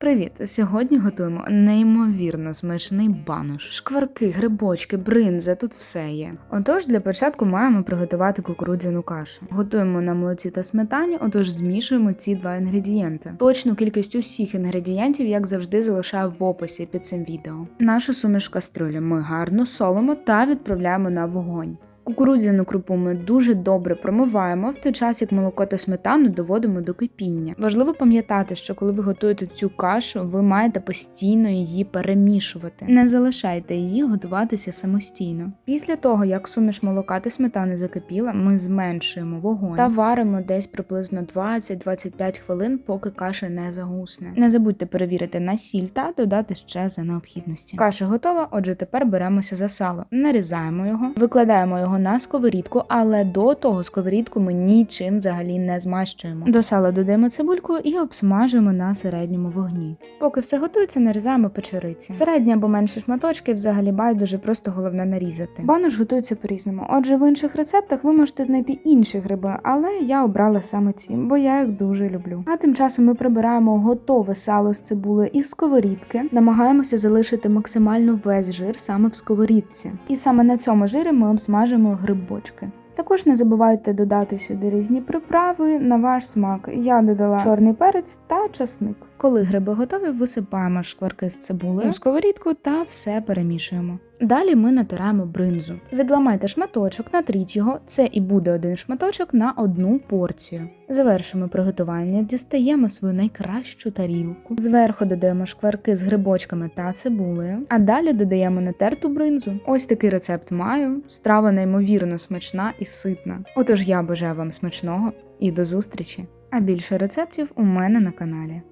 Привіт! Сьогодні готуємо неймовірно смачний банош. Шкварки, грибочки, бринза, тут все є. Отож, для початку маємо приготувати кукурудзяну кашу. Готуємо на молоці та сметані, отож змішуємо ці два інгредієнти. Точну кількість усіх інгредієнтів, як завжди, залишаю в описі під цим відео. Нашу суміш в кастрюлі ми гарно солимо та відправляємо на вогонь. Кукурудзяну крупу ми дуже добре промиваємо в той час, як молоко та сметану доводимо до кипіння. Важливо пам'ятати, що коли ви готуєте цю кашу, ви маєте постійно її перемішувати. Не залишайте її готуватися самостійно. Після того, як суміш молока та сметани закипіла, ми зменшуємо вогонь та варимо десь приблизно 20-25 хвилин, поки каша не загусне. Не забудьте перевірити на сіль та додати ще за необхідності. Каша готова, отже, тепер беремося за сало, нарізаємо його, викладаємо його на сковорідку, але до того сковорідку ми нічим взагалі не змащуємо. До сала додаємо цибульку і обсмажуємо на середньому вогні. Поки все готується, нарізаємо печериці. Середні або менші шматочки взагалі байдуже, просто головне нарізати. Банош готується по-різному. Отже, в інших рецептах ви можете знайти інші гриби, але я обрала саме ці, бо я їх дуже люблю. А тим часом ми прибираємо готове сало з цибулею із сковорідки, намагаємося залишити максимально весь жир саме в сковорідці. І саме на цьому жирі ми обсмажуємо грибочки. Також не забувайте додати сюди різні приправи на ваш смак. Я додала чорний перець та часник. Коли гриби готові, висипаємо шкварки з цибулею у сковорідку та все перемішуємо. Далі ми натираємо бринзу. Відламайте шматочок, натріть його, це і буде один шматочок на одну порцію. Завершимо приготування, дістаємо свою найкращу тарілку. Зверху додаємо шкварки з грибочками та цибулею, а далі додаємо натерту бринзу. Ось такий рецепт маю. Страва неймовірно смачна і ситна. Отож я бажаю вам смачного і до зустрічі! А більше рецептів у мене на каналі.